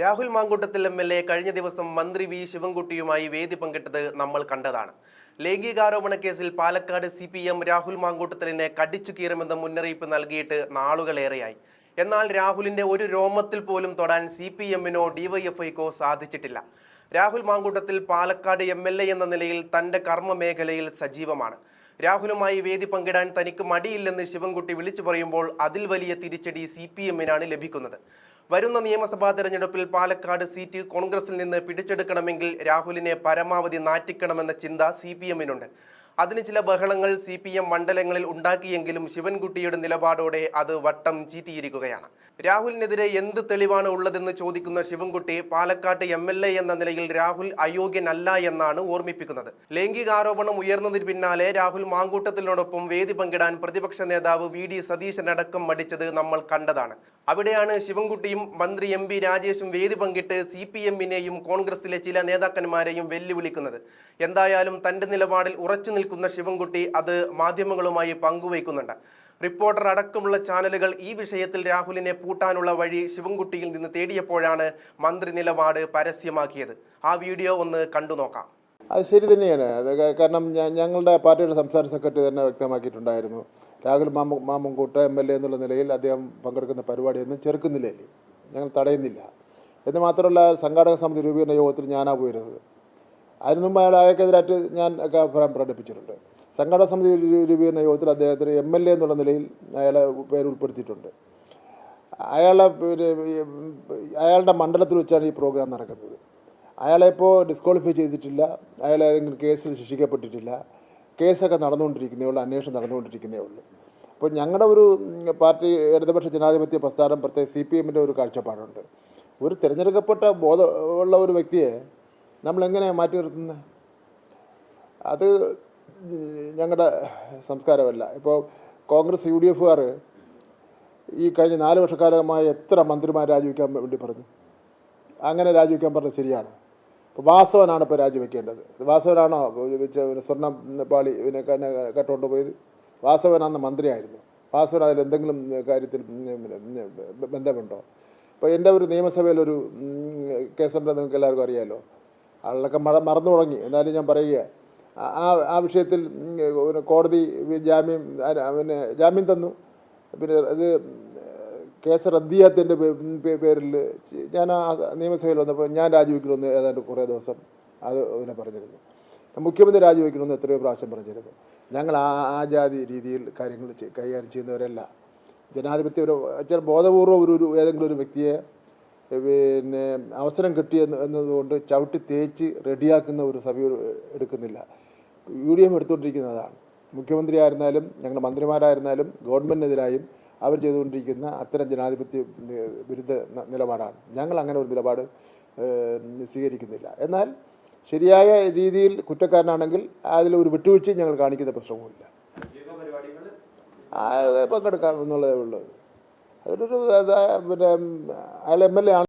Rahul Mamkootathil M L A കഴിഞ്ഞ ദിവസം മന്ത്രി വി ശിവൻകുട്ടിയുമായി വേദി പങ്കിട്ടത് നമ്മൾ കണ്ടതാണ്. ലൈംഗികാരോപണ കേസിൽ Palakkad C P M Rahul മാങ്കൂട്ടത്തിലിനെ കടിച്ചു കീറുമെന്ന മുന്നറിയിപ്പ് നൽകിയിട്ട് നാളുകളേറെയായി. എന്നാൽ രാഹുലിന്റെ ഒരു രോമത്തിൽ പോലും തൊടാൻ സി പി എമ്മിനോ ഡിവൈഎഫ്ഐക്കോ സാധിച്ചിട്ടില്ല. Rahul Mamkootathil Palakkad M L A എന്ന നിലയിൽ തന്റെ കർമ്മ മേഖലയിൽ സജീവമാണ്. രാഹുലുമായി വേദി പങ്കിടാൻ തനിക്ക് മടിയില്ലെന്ന് ശിവൻകുട്ടി വിളിച്ചു പറയുമ്പോൾ അതിൽ വലിയ തിരിച്ചടി സി പി എമ്മിനാണ് ലഭിക്കുന്നത്. വരുന്ന നിയമസഭാ തെരഞ്ഞെടുപ്പിൽ പാലക്കാട് സീറ്റ് കോൺഗ്രസിൽ നിന്ന് പിടിച്ചെടുക്കണമെങ്കിൽ രാഹുലിനെ പരമാവധി നാറ്റിക്കണമെന്ന ചിന്ത സി പി എമ്മിനുണ്ട്. അതിന് ചില ബഹളങ്ങൾ സി പി എം മണ്ഡലങ്ങളിൽ ഉണ്ടാക്കിയെങ്കിലും ശിവൻകുട്ടിയുടെ നിലപാടോടെ അത് വട്ടം ചീറ്റിയിരിക്കുകയാണ്. രാഹുലിനെതിരെ എന്ത് തെളിവാണ് ഉള്ളതെന്ന് ചോദിക്കുന്ന ശിവൻകുട്ടി പാലക്കാട്ട് എം എൽ എ എന്ന നിലയിൽ രാഹുൽ അയോഗ്യനല്ല എന്നാണ് ഓർമ്മിപ്പിക്കുന്നത്. ലൈംഗികാരോപണം ഉയർന്നതിന് പിന്നാലെ രാഹുൽ മാങ്കൂട്ടത്തിനോടൊപ്പം വേദി പങ്കിടാൻ പ്രതിപക്ഷ നേതാവ് വി ഡി സതീശനടക്കം മടിച്ചത് നമ്മൾ കണ്ടതാണ്. അവിടെയാണ് ശിവൻകുട്ടിയും മന്ത്രി എം പി രാജേഷും വേദി പങ്കിട്ട് സി പി എമ്മിനെയും കോൺഗ്രസിലെ ചില നേതാക്കന്മാരെയും വെല്ലുവിളിക്കുന്നത്. എന്തായാലും തന്റെ നിലപാടിൽ ഉറച്ചു നിൽക്കുന്ന ശിവൻകുട്ടി അത് മാധ്യമങ്ങളുമായി പങ്കുവയ്ക്കുന്നുണ്ട്. റിപ്പോർട്ടർ അടക്കമുള്ള ചാനലുകൾ ഈ വിഷയത്തിൽ രാഹുലിനെ പൂട്ടാനുള്ള വഴി ശിവൻകുട്ടിയിൽ നിന്ന് തേടിയപ്പോഴാണ് മന്ത്രി നിലപാട് പരസ്യമാക്കിയത്. ആ വീഡിയോ ഒന്ന് കണ്ടു നോക്കാം. അത് ശരി തന്നെയാണ്. അത് കാരണം ഞങ്ങളുടെ പാർട്ടിയുടെ സംസ്ഥാന സെക്രട്ടറി തന്നെ വ്യക്തമാക്കിയിട്ടുണ്ടായിരുന്നു. രാഹുൽ മാമ മാമൻകൂട്ട എം എൽ എ എന്നുള്ള നിലയിൽ അദ്ദേഹം പങ്കെടുക്കുന്ന പരിപാടിയൊന്നും ചെറുക്കുന്നില്ലേ? ഞങ്ങൾ തടയുന്നില്ല. എന്ന് മാത്രമല്ല സംഘാടക സമിതി രൂപീകരണ യോഗത്തിൽ ഞാനാ പോയിരുന്നത്. അതിനു മുമ്പ് അയാൾ അയാൾക്കെതിരായിട്ട് ഞാൻ ഒക്കെ അഭിപ്രായം പ്രകടിപ്പിച്ചിട്ടുണ്ട്. സംഘടന സമിതി രൂപീകരണ യോഗത്തിൽ അദ്ദേഹത്തിന് എം എൽ എ എന്നുള്ള നിലയിൽ അയാളെ പേര് ഉൾപ്പെടുത്തിയിട്ടുണ്ട്. അയാളെ അയാളുടെ മണ്ഡലത്തിൽ വെച്ചാണ് ഈ പ്രോഗ്രാം നടക്കുന്നത്. അയാളെ ഇപ്പോൾ ഡിസ്ക്വാളിഫൈ ചെയ്തിട്ടില്ല. അയാളെ ഏതെങ്കിലും കേസിൽ ശിക്ഷിക്കപ്പെട്ടിട്ടില്ല. കേസൊക്കെ നടന്നുകൊണ്ടിരിക്കുന്നേ ഉള്ളൂ അന്വേഷണം നടന്നുകൊണ്ടിരിക്കുന്നേ ഉള്ളൂ. അപ്പോൾ ഞങ്ങളുടെ ഒരു പാർട്ടി ഇടതുപക്ഷ ജനാധിപത്യ പ്രസ്ഥാനം പ്രത്യേക സി പി എമ്മിന്റെ ഒരു കാഴ്ചപ്പാടുണ്ട്. ഒരു തിരഞ്ഞെടുക്കപ്പെട്ട ബോധമുള്ള ഒരു വ്യക്തിയെ നമ്മളെങ്ങനെയാണ് മാറ്റി നിർത്തുന്നത് അത് ഞങ്ങളുടെ സംസ്കാരമല്ല. ഇപ്പോൾ കോൺഗ്രസ് യു ഡി എഫുകാർ ഈ കഴിഞ്ഞ നാല് വർഷക്കാലമായി എത്ര മന്ത്രിമാർ രാജിവെക്കാൻ വേണ്ടി പറഞ്ഞു? അങ്ങനെ രാജിവെക്കാൻ പറഞ്ഞത് ശരിയാണ്? ഇപ്പോൾ വാസവനാണ് ഇപ്പോൾ രാജിവെക്കേണ്ടത്. വാസവനാണോ സ്വർണം പാളി പിന്നെ കട്ടുകൊണ്ട് പോയത്? വാസവൻ അന്ന് മന്ത്രിയായിരുന്നു. വാസവൻ അതിൽ എന്തെങ്കിലും കാര്യത്തിൽ ബന്ധമുണ്ടോ? ഇപ്പോൾ എന്റെ ഒരു നിയമസഭയിലൊരു കേസുണ്ടെന്ന് നിങ്ങൾക്ക് എല്ലാവർക്കും അറിയാമല്ലോ ആളിലൊക്കെ മഴ മറന്നു തുടങ്ങി. എന്നാലും ഞാൻ പറയുക ആ- ആ വിഷയത്തിൽ കോടതി ജാമ്യം പിന്നെ ജാമ്യം തന്നു. പിന്നെ അത് കേസ് റദ്ദിയാത്തിന്റെ പേരിൽ ഞാൻ ആ നിയമസഭയിൽ വന്നപ്പോൾ ഞാൻ രാജിവെക്കണമെന്ന് ഏതാണ്ട് കുറേ ദിവസം അത് പിന്നെ പറഞ്ഞിരുന്നു. മുഖ്യമന്ത്രി രാജിവെക്കണമെന്ന് എത്രയോ പ്രാവശ്യം പറഞ്ഞിരുന്നു. ഞങ്ങൾ ആ ആ ജാതി രീതിയിൽ കാര്യങ്ങൾ കൈകാര്യം ചെയ്യുന്നവരല്ല. ജനാധിപത്യ ഒരു ബോധപൂർവം ഒരു ഏതെങ്കിലും ഒരു വ്യക്തിയെ പിന്നെ അവസരം കിട്ടിയെന്ന് എന്നതുകൊണ്ട് ചവിട്ടി തേച്ച് റെഡിയാക്കുന്ന ഒരു സഭ എടുക്കുന്നില്ല. യു ഡി എഫ് എടുത്തുകൊണ്ടിരിക്കുന്നതാണ്. മുഖ്യമന്ത്രി ആയിരുന്നാലും ഞങ്ങളുടെ മന്ത്രിമാരായിരുന്നാലും ഗവൺമെന്റിനെതിരായും അവർ ചെയ്തുകൊണ്ടിരിക്കുന്ന അത്തരം ജനാധിപത്യ വിരുദ്ധ നിലപാടാണ്. ഞങ്ങൾ അങ്ങനെ ഒരു നിലപാട് സ്വീകരിക്കുന്നില്ല. എന്നാൽ ശരിയായ രീതിയിൽ കുറ്റക്കാരനാണെങ്കിൽ അതിൽ ഒരു വിട്ടുവീഴ്ചയും ഞങ്ങൾ കാണിക്കുന്ന പ്രശ്നവുമില്ല. പങ്കെടുക്കാം എന്നുള്ളതേ ഉള്ളൂ. അതിലൊരു അത് പിന്നെ അയാൾ എം എൽ എ ആണ്.